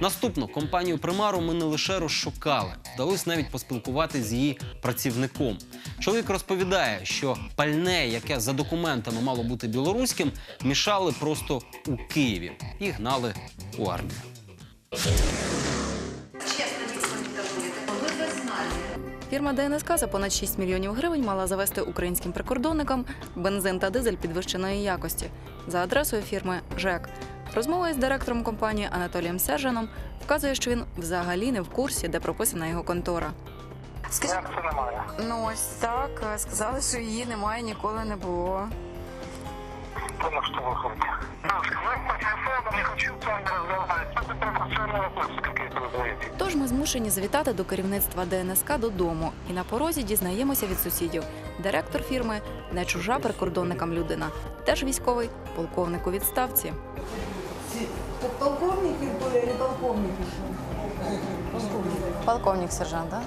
Наступну компанію Примару ми не лише розшукали, вдалося навіть поспілкуватися з її працівником. Чоловік розповідає, що пальне, яке за документами мало бути білоруським, мішали просто у Києві і гнали у армію. Фірма ДНСК за понад 6 мільйонів гривень мала завести українським прикордонникам бензин та дизель підвищеної якості за адресою фірми ЖЕК. Розмова із директором компанії Анатолієм Сержаном вказує, що він взагалі не в курсі, де прописана його контора. Скажіть, Як це немає? ну ось так, е, сказали, що її немає, ніколи не було. То на что вы ходите? Да, сказать по телефону, не хочу с вами разговаривать. Это провокационные вопросы какие-то задаете. Тож ми змушені завітати до керівництва ДНСК додому, і на порозі дізнаємося від сусідів. Директор фірми не чужа прикордонникам людина, теж військовий полковник у відставці. Полковники были или полковники? Полковник сержант, так?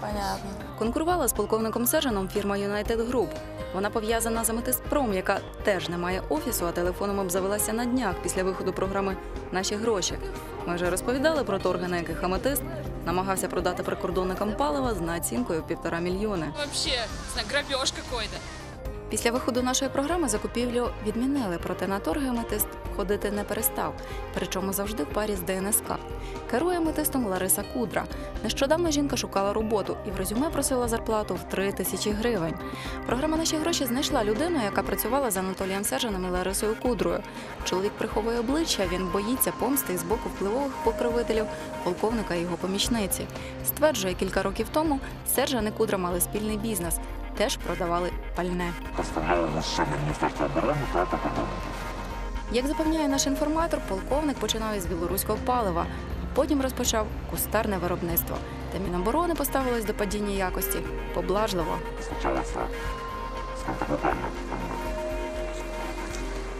Понятно. Конкурувала з полковником Сержаном фірма United Group. Вона пов'язана з Аметистпром, яка теж не має офісу, а телефоном обзавелася на днях після виходу програми Наші гроші. Ми вже розповідали про торги, на яких Аметист намагався продати прикордонникам палива з націнкою півтора мільйони. Вообще, не знаю, грабеж какой-то. Після виходу нашої програми закупівлю відмінили, проте на торги Аметист ходити не перестав, причому завжди в парі з ДНСК. Керує аметистом Лариса Кудра. Нещодавно жінка шукала роботу і в резюме просила зарплату в 3 тисячі гривень. Програма наші гроші знайшла людину, яка працювала з Анатолієм Сержаном і Ларисою Кудрою. Чоловік приховує обличчя, він боїться помсти з боку впливових покровителів полковника і його помічниці. Стверджує, кілька років тому Сержан і Кудра мали спільний бізнес, теж продавали пальне. поставляли лише на Міністерство оборони та прикордонників. Як запевняє наш інформатор, полковник починав із білоруського палива, а потім розпочав кустарне виробництво. Та Міноборони поставилось до падіння якості поблажливо. Скажімо так.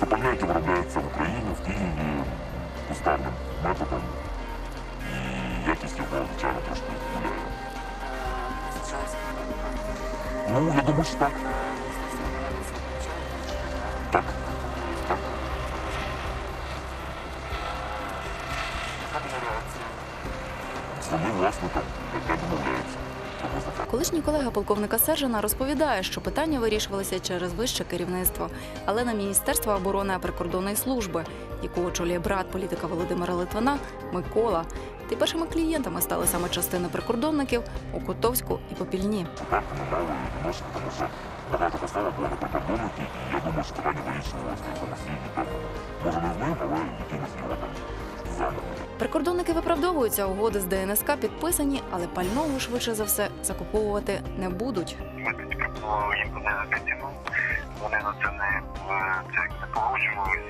Це пальне, яке виробляється в Україні, в Києві, кустарним методом. І якість його, звичайно, трошки гуляє. Ну, я думаю, що. Так. Вони. Колишній колега полковника Сержана розповідає, що питання вирішувалися через вище керівництво, але на Міністерство оборони прикордонної служби, яку очолює брат політика Володимира Литвина Микола. Й першими клієнтами стали саме частини прикордонників у Котовську і Попільні. Що багато поставок було на прикордонники, і я думаю, що питання вирішувалося. Може не ним, але Прикордонники виправдовуються, угоди з ДНСК підписані, але пального швидше за все закуповувати не будуть. Ми тоді пропонували їм понизити ціну. Вони на це не, це як не погоджувались.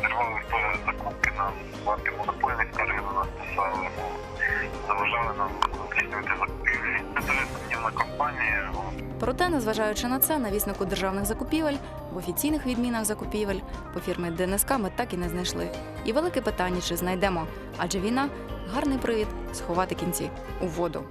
Зривали теж закупки нам в антимонопольних скарги на нас писали, ну, заважали нам здійснювати закупівлі. Це дуже сумнівна компанія. Проте, незважаючи на це, навіснику державних закупівель в офіційних відмінах закупівель по фірмі ДНСК ми так і не знайшли. І велике питання, чи знайдемо, адже війна гарний привід сховати кінці у воду.